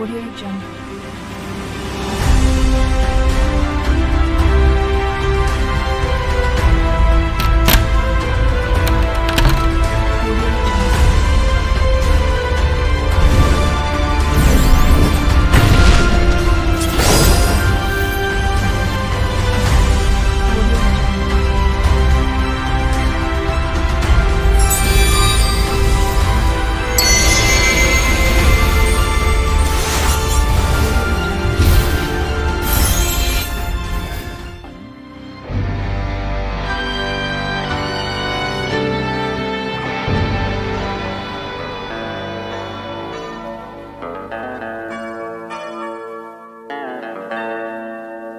Audio Jungle.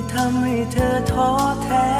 ที่ทำให้เธอท้อแท้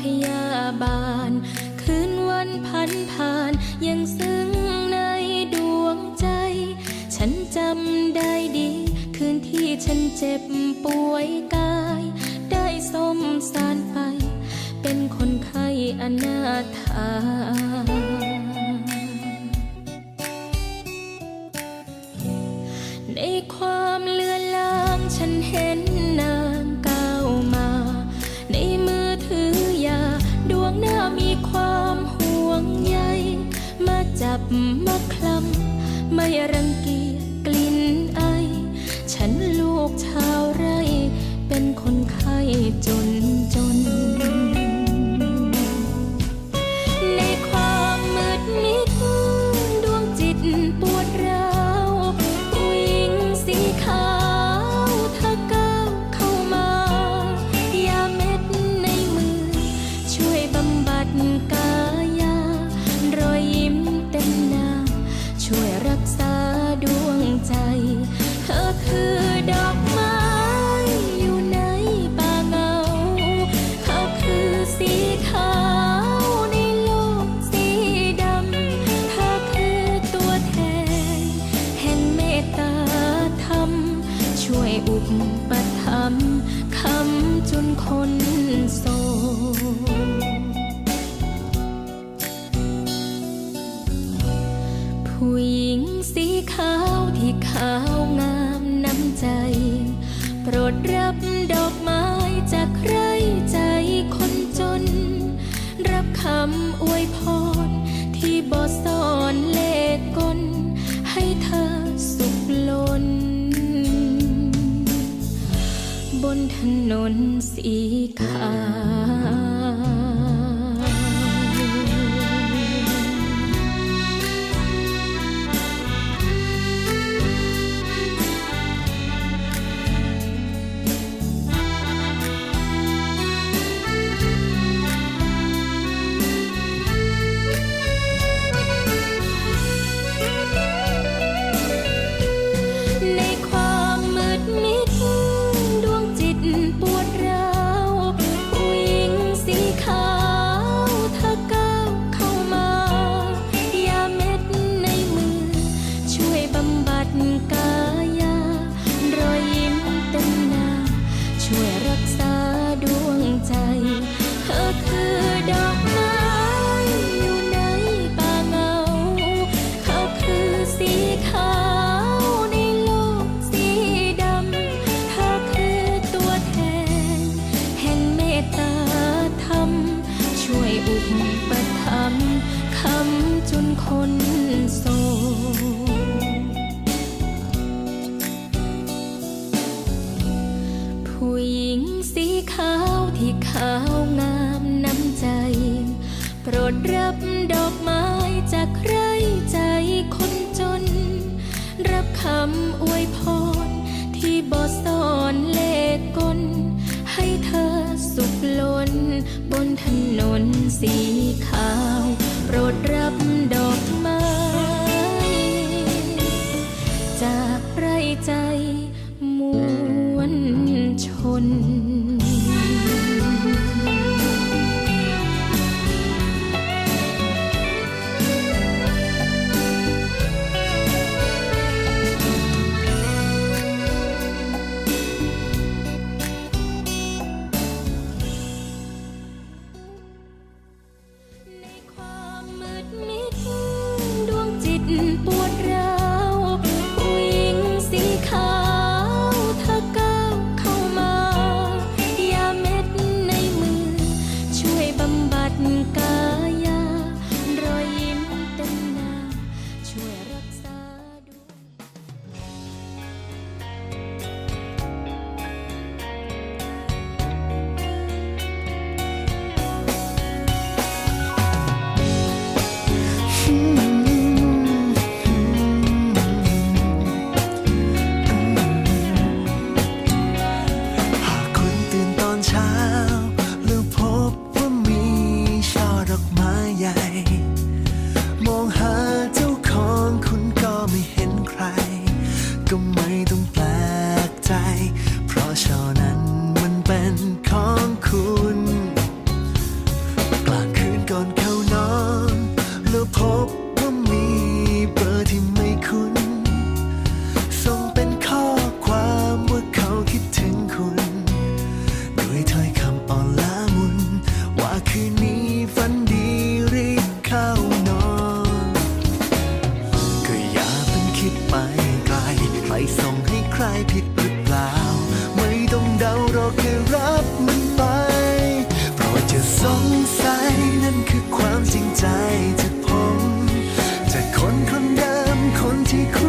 พยาบาล คืนวันพันผ่านยังซึ้งในดวงใจ ฉันจำได้ดี คืนที่ฉันเจ็บป่วยกาย ได้สมสารไป เป็นคนไข้อนาถา รังเกียจกลิ่นไอ ฉันลูกชาวไร่ เป็นคนไข้จนจน ในความมืดมิด ดวงจิตปวดร้าวผู้หญิงสีขาวถ้าก้าวเข้ามายาเม็ดในมือ ช่วยบำบัดกาย นนสีขาว ดรับดอกไม้จากใครใจคนจน รับคำอวยพรที่บอสอนเลขกล ให้เธอสุขล้นบนถนนสี 不 Chico.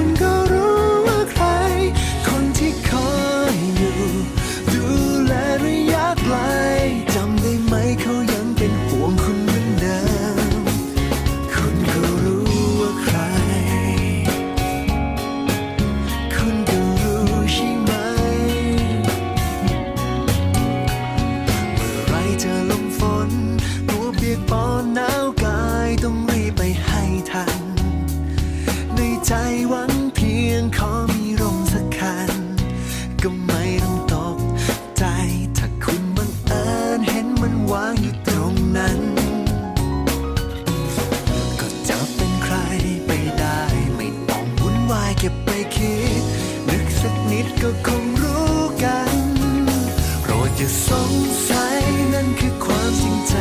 จะสงสัยนั่นคือความจริงใจ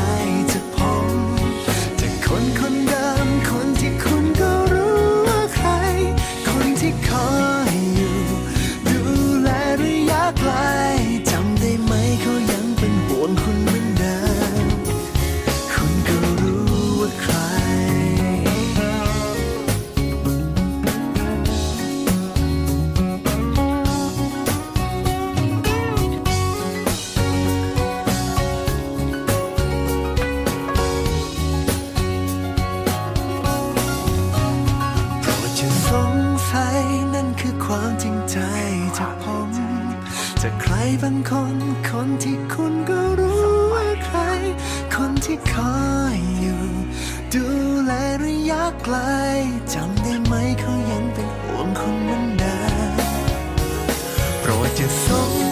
แลระยะไกลจำได้ไหมเขายังเป็นห่วงคนณเหมือนเดิมโปรดจะสง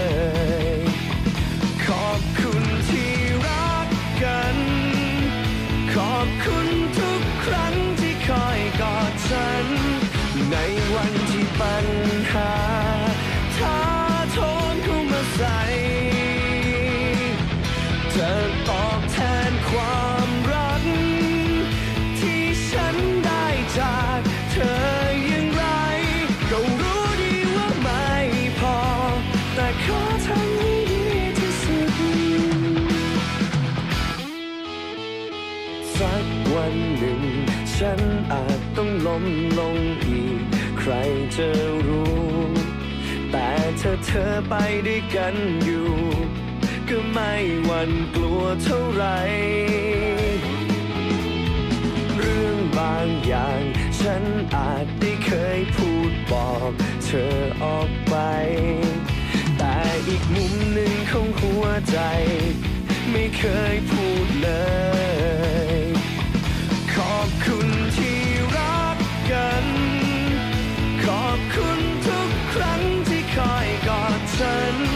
อบคุณทุกครั้งที่คอยกอดฉันในวัน ใครจะรู้ แต่เธอเธอไปด้วยกันอยู่ ก็ไม่หวั่นกลัวเท่าไหรเรื่องบางอย่าง ฉันอาจได้เคยพูดบอกเธอออกไป แต่อีกมุมหนึ่งของหัวใจ ไม่เคยพูดเลย sun